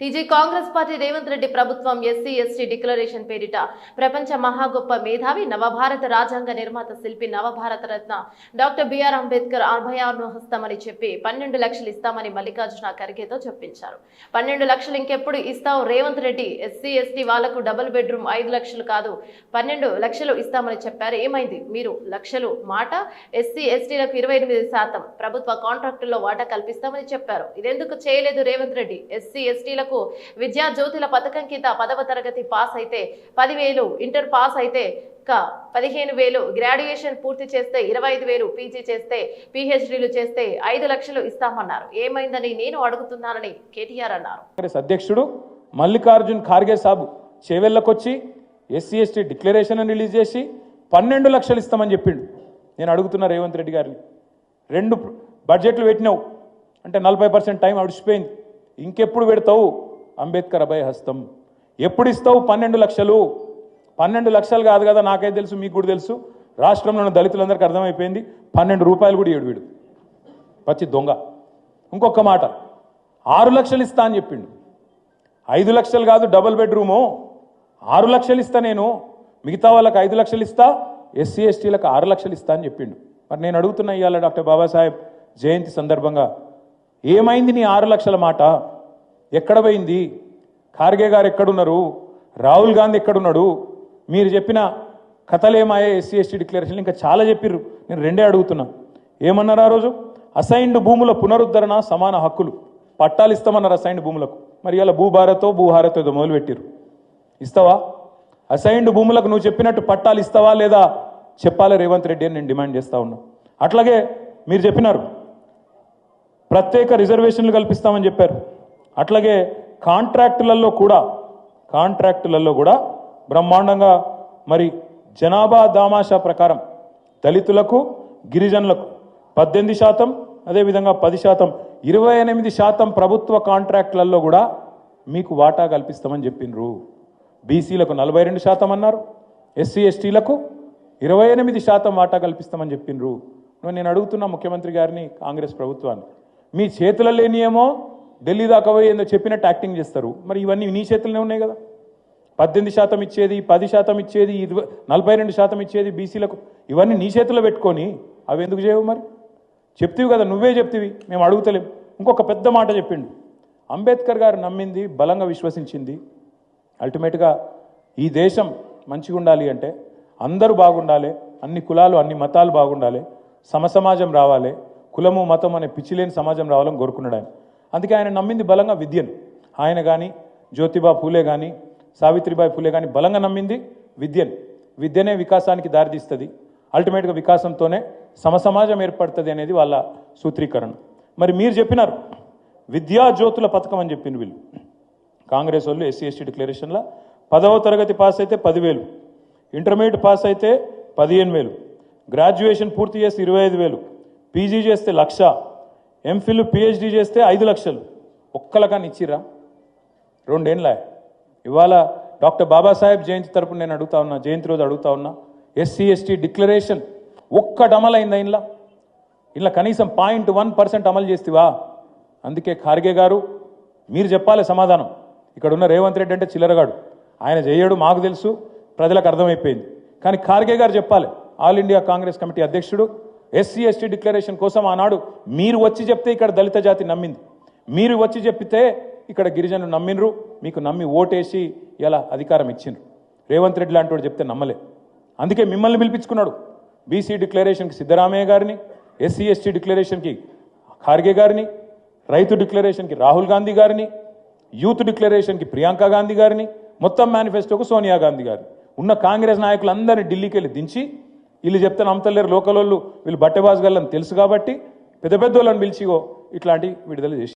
TG Congress party Revanth Reddy ప్రభుత్వం SC ST declaration పేరిట ప్రపంచ మహాగొప్ప మేధావి నవభారత రాజ్యాంగ నిర్మాత శిల్పి నవభారత రత్న డాక్టర్ బిఆర్ అంబేద్కర్ అభయాను హస్తమని చెప్పి పన్నెండు లక్షలు ఇస్తామని మల్లికార్జున ఖర్గేతో చెప్పించారు. పన్నెండు లక్షలు ఇంకెప్పుడు ఇస్తావు రేవంత్ రెడ్డి? ఎస్సీ ఎస్టీ వాళ్ళకు డబుల్ బెడ్రూమ్ ఐదు లక్షలు కాదు. పన్నెండు లక్షలు ఇస్తామని చెప్పారు. ఏమైంది? మీరు లక్షలు మాట? ఎస్సీ ఎస్టీలకు ఇరవై ఎనిమిది శాతం. ప్రభుత్వ కాంట్రాక్టుల్లో వాటా కల్పిస్తామని చెప్పారు. ఇదెందుకు చేయలేదు రేవంత్ రెడ్డి? ఎస్సీ ఎస్టీలకు విద్యా జ్యోతుల పథకం కింద పదవ తరగతి పాస్ అయితే పదివేలు ఇంటర్ పాస్ అయితే పదిహేను వేలు గ్రాడ్యుయేషన్ పూర్తి చేస్తే ఇరవై ఐదు వేలు పీజీ చేస్తే పిహెచ్డీలు చేస్తే ఐదు లక్షలు ఇస్తామన్నారు. ఏమైందని నేను అడుగుతున్నానని కేటీఆర్ అన్నారు. కాంగ్రెస్ అధ్యక్షుడు మల్లికార్జున్ ఖార్గే సాబు చేవెళ్ళకొచ్చి ఎస్సీ ఎస్టీ డిక్లరేషన్ రిలీజ్ చేసి పన్నెండు లక్షలు ఇస్తామని చెప్పిండు. నేను అడుగుతున్నా రేవంత్ రెడ్డి గారిని. రెండు బడ్జెట్లు పెట్టినావు. అంటే నలభై పర్సెంట్ టైం అడిచిపోయింది ఇంకెప్పుడు పెడతావు? అంబేద్కర్ అభయ హస్తం. ఎప్పుడు ఇస్తావు? పన్నెండు లక్షలు. పన్నెండు లక్షలు కాదు కదా నాకైతే తెలుసు మీకు కూడా తెలుసు. రాష్ట్రంలో ఉన్న దళితులందరికీ అర్థమైపోయింది. పన్నెండు రూపాయలు కూడా ఏడు వీడు. పచ్చి దొంగ. ఇంకొక మాట. ఆరు లక్షలు ఇస్తా అని చెప్పిండు. ఐదు లక్షలు కాదు డబుల్ బెడ్రూము. ఆరు లక్షలు ఇస్తా నేను. మిగతా వాళ్ళకి ఐదు లక్షలు ఇస్తా. ఎస్సీ ఎస్టీలకు ఆరు లక్షలు ఇస్తా అని చెప్పిండు. మరి నేను అడుగుతున్నా ఇవాళ డాక్టర్ బాబాసాహెబ్ జయంతి సందర్భంగా ఏమైంది నీ ఆరు లక్షల మాట? ఎక్కడ పోయింది? ఖార్గే గారు ఎక్కడున్నారు? రాహుల్ గాంధీ ఎక్కడున్నాడు? మీరు చెప్పిన కథలేమాయ ఎస్సీ ఎస్టీ డిక్లరేషన్ ఇంకా చాలా చెప్పిర్రు. నేను రెండే అడుగుతున్నా. ఏమన్నారు ఆ రోజు? అసైన్డ్ భూముల పునరుద్ధరణ సమాన హక్కులు. పట్టాలు ఇస్తామన్నారు అసైన్డ్ భూములకు. మరి ఇలా భూభారతో భూహారతో ఏదో మొదలుపెట్టిర్రు. ఇస్తావా? అసైన్డ్ భూములకు నువ్వు చెప్పినట్టు పట్టాలు ఇస్తావా లేదా? చెప్పాలి రేవంత్ రెడ్డి అని నేను డిమాండ్ చేస్తా ఉన్నా. అట్లాగే మీరు చెప్పినారు. ప్రత్యేక రిజర్వేషన్లు కల్పిస్తామని చెప్పారు. అట్లాగే కాంట్రాక్టులలో కూడా కాంట్రాక్టులలో కూడా బ్రహ్మాండంగా మరి జనాభా దామాషా ప్రకారం దళితులకు గిరిజనులకు పద్దెనిమిది శాతం అదేవిధంగా పది శాతం ఇరవై ఎనిమిది శాతం ప్రభుత్వ కాంట్రాక్టులలో కూడా మీకు వాటా కల్పిస్తామని చెప్పిండ్రు బీసీలకు నలభై రెండు శాతం అన్నారు ఎస్సీ ఎస్టీలకు ఇరవై ఎనిమిది శాతం వాటా కల్పిస్తామని చెప్పిండ్రు నువ్వు నేను అడుగుతున్నా ముఖ్యమంత్రి గారిని కాంగ్రెస్ ప్రభుత్వాన్ని మీ చేతుల లేనియేమో ఢిల్లీ దాకా పోయి చెప్పినట్టు యాక్టింగ్ చేస్తారు. మరి ఇవన్నీ నీ చేతులనే ఉన్నాయి కదా. పద్దెనిమిది శాతం ఇచ్చేది పది శాతం ఇచ్చేది ఇరవై నలభై రెండు శాతం ఇచ్చేది బీసీలకు ఇవన్నీ నీ చేతిలో పెట్టుకొని అవి ఎందుకు చేయవు మరి? చెప్తివి కదా నువ్వే చెప్తివి మేము అడుగుతలేం. ఇంకొక పెద్ద మాట చెప్పిండు. అంబేద్కర్ గారు నమ్మింది బలంగా విశ్వసించింది. అల్టిమేట్గా ఈ దేశం మంచిగా ఉండాలి అంటే అందరూ బాగుండాలి అన్ని కులాలు అన్ని మతాలు బాగుండాలి సమసమాజం రావాలి కులము మతం అనే పిచ్చిలేని సమాజం రావాలని కోరుకున్నాడు ఆయన. అందుకే ఆయన నమ్మింది బలంగా విద్యను. ఆయన కానీ జ్యోతిబా ఫూలే కానీ సావిత్రిబాయి ఫూలే కానీ బలంగా నమ్మింది విద్యను. విద్యనే వికాసానికి దారితీస్తుంది. అల్టిమేట్గా వికాసంతోనే సమసమాజం ఏర్పడుతుంది అనేది వాళ్ళ సూత్రీకరణ. మరి మీరు చెప్పినారు విద్యా జ్యోతుల పథకం అని చెప్పింది వీళ్ళు. కాంగ్రెస్ వాళ్ళు ఎస్సీ ఎస్టీ డిక్లరేషన్లో పదవ తరగతి పాస్ అయితే పదివేలు. ఇంటర్మీడియట్ పాస్ అయితే పదిహేను వేలు. గ్రాడ్యుయేషన్ పూర్తి చేస్తే ఇరవై ఐదు వేలు. పీజీ చేస్తే లక్ష ఎంఫిల్ పిహెచ్డి చేస్తే ఐదు లక్షలు. ఒక్కలకని ఇచ్చిరా రెండేళ్ళ ఇవాళ డాక్టర్ బాబాసాహెబ్ జయంతి తరపున నేను అడుగుతా ఉన్నా జయంతి రోజు అడుగుతా ఉన్నా ఎస్సీ ఎస్టీ డిక్లరేషన్ ఒక్కటి అమలైందా ఇంట్లో ఇంట్లో కనీసం పాయింట్ వన్ పర్సెంట్ అమలు చేస్తేవా? అందుకే ఖార్గే గారు మీరు చెప్పాలి సమాధానం. ఇక్కడ ఉన్న రేవంత్ రెడ్డి అంటే చిల్లరగాడు. ఆయన చేయడు మాకు తెలుసు ప్రజలకు అర్థమైపోయింది. కానీ ఖార్గే గారు చెప్పాలి. ఆల్ ఇండియా కాంగ్రెస్ కమిటీ అధ్యక్షుడు ఎస్సీ ఎస్టీ డిక్లరేషన్ కోసం ఆనాడు మీరు వచ్చి చెప్తే ఇక్కడ దళిత జాతి నమ్మింది. మీరు వచ్చి చెప్పితే ఇక్కడ గిరిజనులు నమ్మినరు మీకు నమ్మి ఓటేసి ఇలా అధికారం ఇచ్చిండ్రు. రేవంత్ రెడ్డి లాంటి వాడు చెప్తే నమ్మలే. అందుకే మిమ్మల్ని పిలిపించుకున్నాడు. బీసీ డిక్లరేషన్కి సిద్ధరామయ్య గారిని ఎస్సీ ఎస్టీ డిక్లరేషన్కి ఖార్గే గారిని రైతు డిక్లరేషన్కి రాహుల్ గాంధీ గారిని యూత్ డిక్లరేషన్కి ప్రియాంక గాంధీ గారిని మొత్తం మేనిఫెస్టోకు సోనియా గాంధీ గారిని. ఉన్న కాంగ్రెస్ నాయకులందరినీ ఢిల్లీకి వెళ్ళి దించి వీళ్ళు చెప్తే నమ్మతలేరు. లోకల్ వాళ్ళు వీళ్ళు బట్టెబాజ్ గల్లని తెలుసు కాబట్టి పెద్ద పెద్ద వాళ్ళని పిలిచిగో ఇట్లాంటి విడుదల చేసి